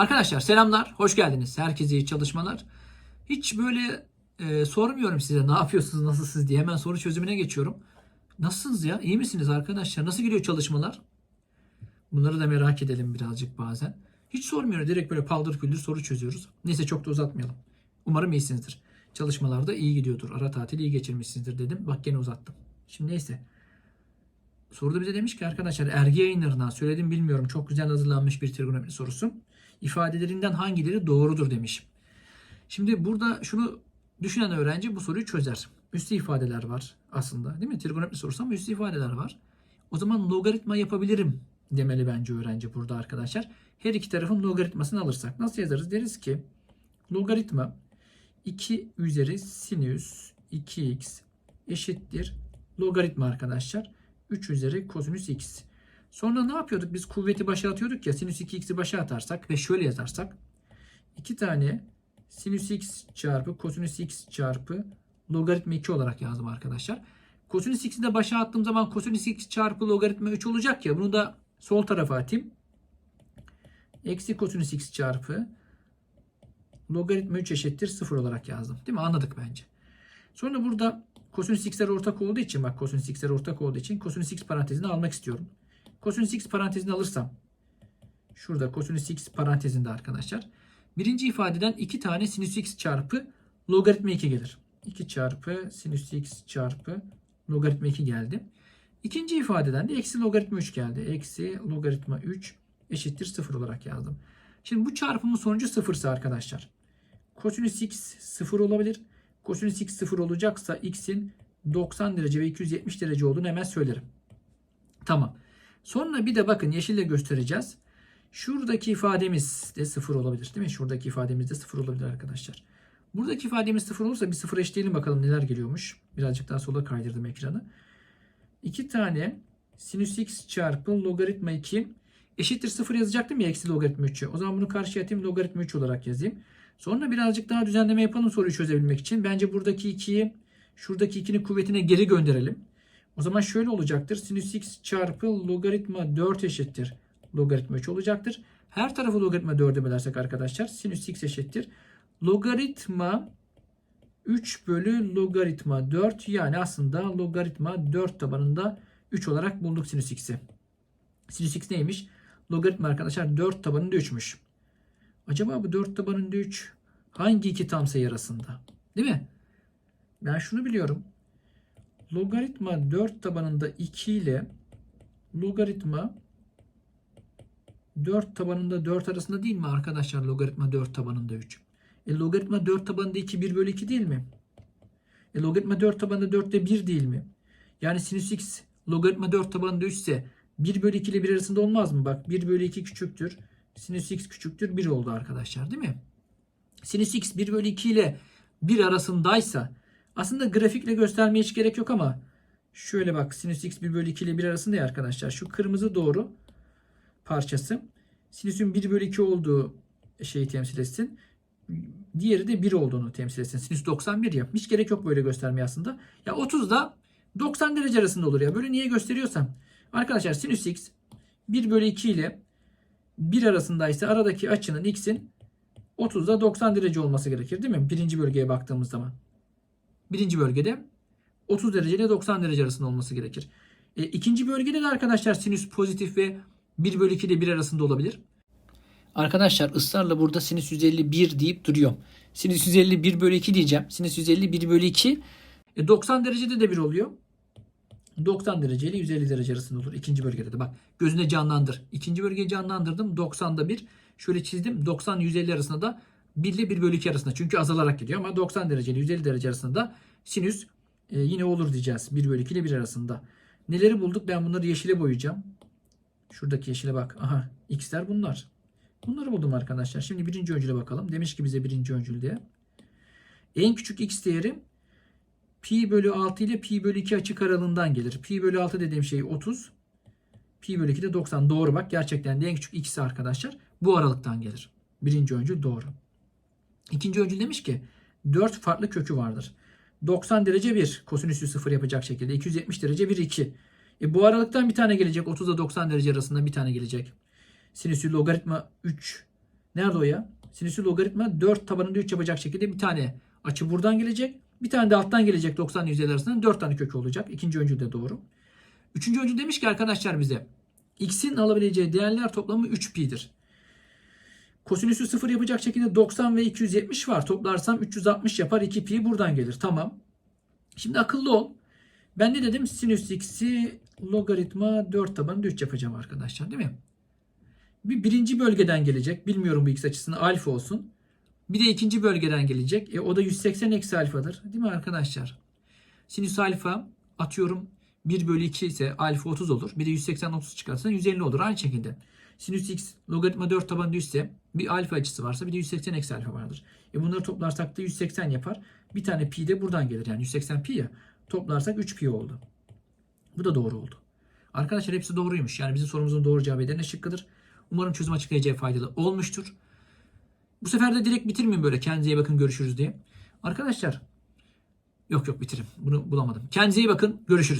Arkadaşlar selamlar, hoş geldiniz. Herkese iyi çalışmalar. Hiç böyle e, sormuyorum size ne yapıyorsunuz, nasılsınız diye. Hemen soru çözümüne geçiyorum. Nasılsınız ya? İyi misiniz arkadaşlar? Nasıl gidiyor çalışmalar? Bunları da merak edelim birazcık bazen. Hiç sormuyorum. Direkt böyle paldır küldür soru çözüyoruz. Neyse çok da uzatmayalım. Umarım iyisinizdir. Çalışmalarda iyi gidiyordur. Ara tatili iyi geçirmişsinizdir dedim. Bak gene uzattım. Şimdi neyse. Soruda bize demiş ki arkadaşlar ergi yayınlarından söyledim bilmiyorum. Çok güzel hazırlanmış bir trigonometri sorusu. İfadelerinden hangileri doğrudur demiş. Şimdi burada şunu düşünen öğrenci bu soruyu çözer. Üstü ifadeler var aslında değil mi? Trigonometri sorusu ama üstü ifadeler var. O zaman logaritma yapabilirim demeli bence öğrenci burada arkadaşlar. Her iki tarafın logaritmasını alırsak nasıl yazarız? Deriz ki logaritma 2 üzeri sinüs 2x eşittir logaritma arkadaşlar. 3 üzeri kosinüs x. Sonra ne yapıyorduk? Biz kuvveti başa atıyorduk ya. Sinüs 2x'i başa atarsak ve şöyle yazarsak. 2 tane sinüs x çarpı kosinüs x çarpı logaritma 2 olarak yazdım arkadaşlar. Kosinüs x'i de başa attığım zaman kosinüs x çarpı logaritma 3 olacak ya. Bunu da sol tarafa atayım. Eksi kosinüs x çarpı logaritma 3 eşittir 0 olarak yazdım. Değil mi? Anladık bence. Sonra burada kosinüs x'ler ortak olduğu için bak kosinüs x'ler ortak olduğu için kosinüs x parantezini almak istiyorum. Kosinüs x parantezini alırsam şurada kosinüs x parantezinde arkadaşlar. Birinci ifadeden 2 tane sinüs x çarpı logaritma 2 gelir. 2 çarpı sinüs x çarpı logaritma 2 geldi. İkinci ifadeden de eksi logaritma 3 geldi. Eksi logaritma 3 eşittir 0 olarak yazdım. Şimdi bu çarpımın sonucu 0 ise arkadaşlar. Kosinüs x 0 olabilir. Kosinüs x 0 olacaksa x'in 90 derece ve 270 derece olduğunu hemen söylerim. Tamam. Sonra bir de bakın yeşille göstereceğiz. Şuradaki ifademiz de 0 olabilir değil mi? Şuradaki ifademiz de 0 olabilir arkadaşlar. Buradaki ifademiz 0 olursa bir 0 eşleyelim bakalım neler geliyormuş. Birazcık daha sola kaydırdım ekranı. 2 tane sinüs x çarpı logaritma 2 eşittir 0 yazacaktım ya eksi logaritma 3'ü. O zaman bunu karşıya atayım logaritma 3 olarak yazayım. Sonra birazcık daha düzenleme yapalım soruyu çözebilmek için. Bence buradaki 2'yi şuradaki 2'nin kuvvetine geri gönderelim. O zaman şöyle olacaktır. Sinüs x çarpı logaritma 4 eşittir. Logaritma 3 olacaktır. Her tarafı logaritma 4'e bölersek arkadaşlar sinüs x eşittir. Logaritma 3 bölü logaritma 4 yani aslında logaritma 4 tabanında 3 olarak bulduk sinüs x'i. Sinüs x neymiş? Logaritma arkadaşlar 4 tabanında 3'müş. Acaba bu 4 tabanında 3 hangi iki tam sayı arasında? Değil mi? Ben şunu biliyorum. Logaritma 4 tabanında 2 ile logaritma 4 tabanında 4 arasında değil mi arkadaşlar logaritma 4 tabanında 3? E logaritma 4 tabanında 2 1 bölü 2 değil mi? E logaritma 4 tabanında 4 de 1 değil mi? Yani sinüs x logaritma 4 tabanında 3 ise 1 bölü 2 ile 1 arasında olmaz mı? Bak 1 bölü 2 küçüktür. Sinüs x küçüktür 1 oldu arkadaşlar değil mi? Sinüs x 1 bölü 2 ile 1 arasındaysa aslında grafikle göstermeye hiç gerek yok ama şöyle bak sinüs x 1 bölü 2 ile 1 arasında ya arkadaşlar. Şu kırmızı doğru parçası sinüsün 1 bölü 2 olduğu şeyi temsil etsin. Diğeri de 1 olduğunu temsil etsin. Sinüs 91 ya. Hiç gerek yok böyle göstermeye aslında. Ya 30 da 90 derece arasında olur ya. Böyle niye gösteriyorsam. Arkadaşlar sinüs x 1 bölü 2 ile 1 arasındaysa aradaki açının x'in 30'da 90 derece olması gerekir değil mi? Birinci bölgeye baktığımız zaman. Birinci bölgede 30 derece ile 90 derece arasında olması gerekir. E, ikinci bölgede de arkadaşlar sinüs pozitif ve 1 bölü 2 ile 1 arasında olabilir. Arkadaşlar ısrarla burada sinüs 151 deyip duruyorum. Sinüs 150 1 bölü 2 diyeceğim. Sinüs 150 1 bölü 2. E, 90 derecede de 1 oluyor. 90 derece ile 150 derece arasında olur. ikinci bölgede de bak. Gözünde canlandır. İkinci bölgeyi canlandırdım. 90'da 1. Şöyle çizdim. 90 150 arasında da 1 ile 1 bölü 2 arasında. Çünkü azalarak gidiyor ama 90 derece ile 150 derece arasında da sinüs e, yine olur diyeceğiz. 1 bölü 2 ile 1 arasında. Neleri bulduk? Ben bunları yeşile boyayacağım. Şuradaki yeşile bak. Aha x'ler bunlar. Bunları buldum arkadaşlar. Şimdi birinci öncüle bakalım. Demiş ki bize birinci öncül diye. En küçük x değeri pi bölü 6 ile pi bölü 2 açık aralığından gelir. Pi bölü 6 dediğim şey 30. Pi bölü 2 de 90. Doğru bak. Gerçekten de en küçük x'i arkadaşlar bu aralıktan gelir. Birinci öncül doğru. İkinci öncül demiş ki 4 farklı kökü vardır. 90 derece 1 kosinüsü 0 yapacak şekilde. 270 derece 1 2. E bu aralıktan bir tane gelecek. 30 ile 90 derece arasında bir tane gelecek. Sinüsü logaritma 3 Nerede o ya? Sinüsü logaritma 4 tabanında 3 yapacak şekilde bir tane açı buradan gelecek. Bir tane de alttan gelecek 90 ile 150 arasında 4 tane kök olacak. İkinci öncül de doğru. Üçüncü öncül demiş ki arkadaşlar bize x'in alabileceği değerler toplamı 3pi'dir. Kosinüsü 0 yapacak şekilde 90 ve 270 var. Toplarsam 360 yapar. 2pi buradan gelir. Tamam. Şimdi akıllı ol. Ben ne dedim? Sinüs x'i logaritma 4 tabanında 3 yapacağım arkadaşlar değil mi? Bir birinci bölgeden gelecek. Bilmiyorum bu x açısını alfa olsun. Bir de ikinci bölgeden gelecek. E, o da 180 eksi alfadır. Değil mi arkadaşlar? Sinüs alfa atıyorum 1 bölü 2 ise alfa 30 olur. Bir de 180 30 çıkarsan 150 olur. Aynı şekilde. Sinüs x logaritma 4 tabanında 100 ise bir alfa açısı varsa bir de 180 eksi alfa vardır. E bunları toplarsak da 180 yapar. Bir tane pi de buradan gelir. Yani 180 pi ya. Toplarsak 3 pi oldu. Bu da doğru oldu. Arkadaşlar hepsi doğruymuş. Yani bizim sorumuzun doğru cevabı Edirne şıkkıdır. Umarım çözüm açıklayacağı faydalı olmuştur. Bu sefer de direkt bitirmeyeyim böyle. Kendinize iyi bakın görüşürüz diye. Arkadaşlar yok yok bitirim. Bunu bulamadım. Kendinize iyi bakın görüşürüz.